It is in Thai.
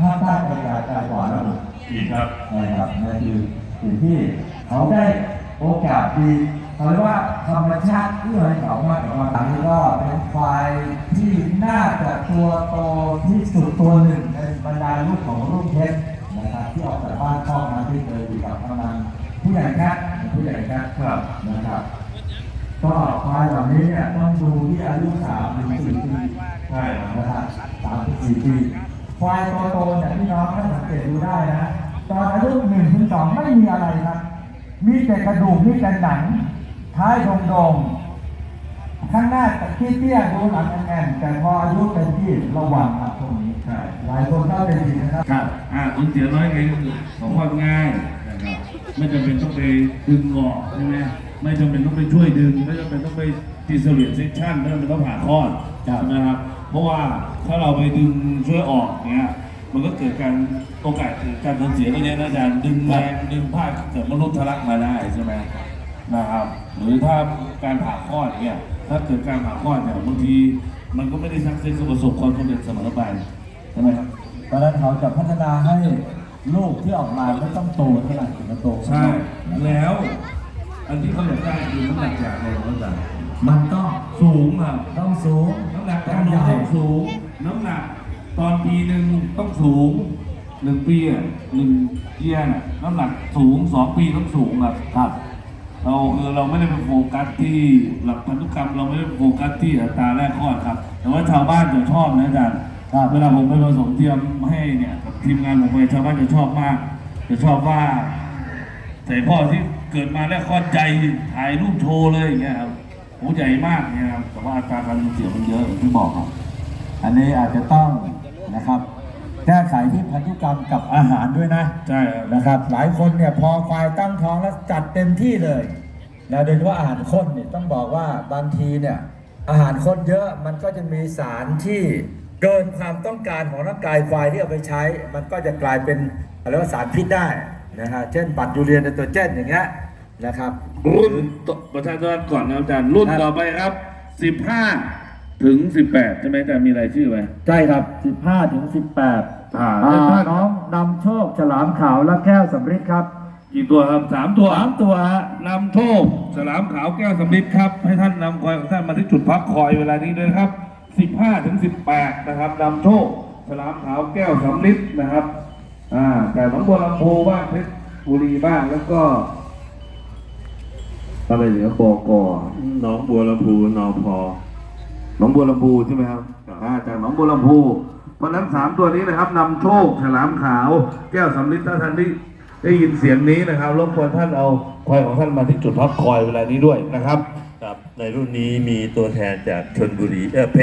ภาคใต้กระจายกายกว่าแล้วอีกครับนะครับนั่นคือสิ่งที่เขาได้โอกาสดีเขาเรียกว่าธรรมชาติเอื้อให้เขามาแต่ว่าตอนนี้ก็เป็นควายที่น่าจะตัวโตที่สุดตัวหนึ่งในบรรดาลูกของรุ่งเพชรนะครับที่ออกจากบ้านพ่อมาที่เคยอยู่กับกำนันผู้ใหญ่แค่ผู้ใหญ่แค่ครับนะครับก็ควายเหล่านี้เนี่ยต้องดูที่อายุสามถึงสี่ปีใช่ครับนะครับสามถึงสี่ปี ควายตัวโตเนี่ยพี่น้องถ้าสังเกตดูได้นะตอนอายุหนึ่งถึงสองไม่มีอะไรครับ มีแต่กระดูกมีแต่หนัง ท้ายโด่งๆข้างหน้าที่เตี้ยดูหลังแน่นแต่พออายุเป็นที่ระวังครับตรงนี้ใช่หลายคนก็เป็นอย่างนี้นะครับครับอ่าคุณเสียน้อยไงของความง่ายนะครับไม่จำเป็นต้องไปดึงออกใช่ไหมไม่จำเป็นต้องไปช่วยดึง ไม่จำเป็นต้องไปตีสเลียนเซสชั่นไม่จำเป็นต้องผ่าคลอดใช่ไหมครับ เพราะว่าถ้าเราไปดึงช่วยออกเนี้ยมันก็เกิดการโอกาสเกิดการสูญเสียก็เยอะนะอาจารย์ดึงแรงดึงผ้าเกิดมนุษย์ทะลักมาได้ใช่ไหมนะครับหรือถ้าการผ่าคลอดเนี่ยถ้าเกิดการผ่าคลอดเนี่ยบางทีมันก็ไม่ได้สักเซสประสบความสำเร็จเสมอไปใช่ไหมครับเพราะฉะนั้นเขาจะพัฒนาให้ลูกที่ออกมาไม่ต้องโตเท่าไหร่ถึงจะโตใช่แล้ว อันที่เขาอยากได้คือน้ำหนักจากอะไรน้ำหนักมันต้อง สูงอะต้องสูง น้ำหนักการนมต้องสูง น้ำหนักตอนปีหนึ่งต้องสูงหนึ่งปีอะหนึ่งเยียน่ะน้ำหนักสูงสองปีต้องสูงแบบครับ เราคือเราไม่ได้ไปโฟกัสที่หลักพันธุกรรมเราไม่ได้โฟกัสที่อัตราแรกคลอดครับ แต่ว่าชาวบ้านจะชอบนะอาจารย์ครับเวลาผมไปผสมเทียมให้เนี่ยกับทีมงานผมไปชาวบ้านจะชอบมาก จะชอบว่าใส่พ่อที่เกิดมาแล้วคลอดใจถ่ายรูปโชว์เลยอย่างเงี้ยครับ โอ้ใหญ่มากเนี่ยครับแต่ว่าอัตราการสูญเสียมันเยอะอย่างที่บอกครับ อันนี้อาจจะต้องนะครับ แก้ไขที่พันธุกรรมกับอาหารด้วยนะใช่ครับนะครับ หลายคนเนี่ยพอควายตั้งท้องแล้วจัดเต็มที่เลยนะโดยเฉพาะอาหารข้นเนี่ยต้องบอกว่าบางทีเนี่ยอาหารข้นเยอะมันก็จะมีสารที่เกินความต้องการของร่างกายควายที่เอาไปใช้ มันก็จะกลายเป็นอะไรว่าสารพิษได้นะฮะเช่นบัตรยูเรียนในตัวเจนอย่างเงี้ย นะครับ รุ่นต่อประชาชนก่อนนะอาจารย์รุ่นครับ ต่อไปครับ 15 ถึง 18 ใช่ไหมอาจารย์มีรายชื่อไหม ใช่ครับ 15ถึง18อ่าอ่าน้องนำโชคฉลามขาวและแก้วสำริดครับกี่ตัวครับสามตัวสามตัวฮะนำโชคฉลามขาวแก้วสำลิดครับ ให้ท่านนำควายของท่านมาที่จุดพักคอยเวลานี้ด้วยนะครับ 15ถึง18 นะครับนำโชคฉลามขาวแก้วสำลิดนะครับ อ่าแต่หนองบัวลำพูบ้างเพชรบุรีบ้างแล้วก็ อะไรเหลือกกหน้องบัวลำพูนอพอ หนองบัวลำพูใช่ไหมครับอ่าจากหนองบัวลำพู เพราะฉะนั้นสามตัวนี้นะครับนำโชคฉลามขาว แก้วสำลิดถ้าท่านได้ได้ยินเสียงนี้นะครับรบกวนท่านเอาควายของท่านมาที่จุดพักคอยเวลานี้ด้วยนะครับ ครับในรุ่นนี้มีตัวแทนจากชนบุรีเออเพชร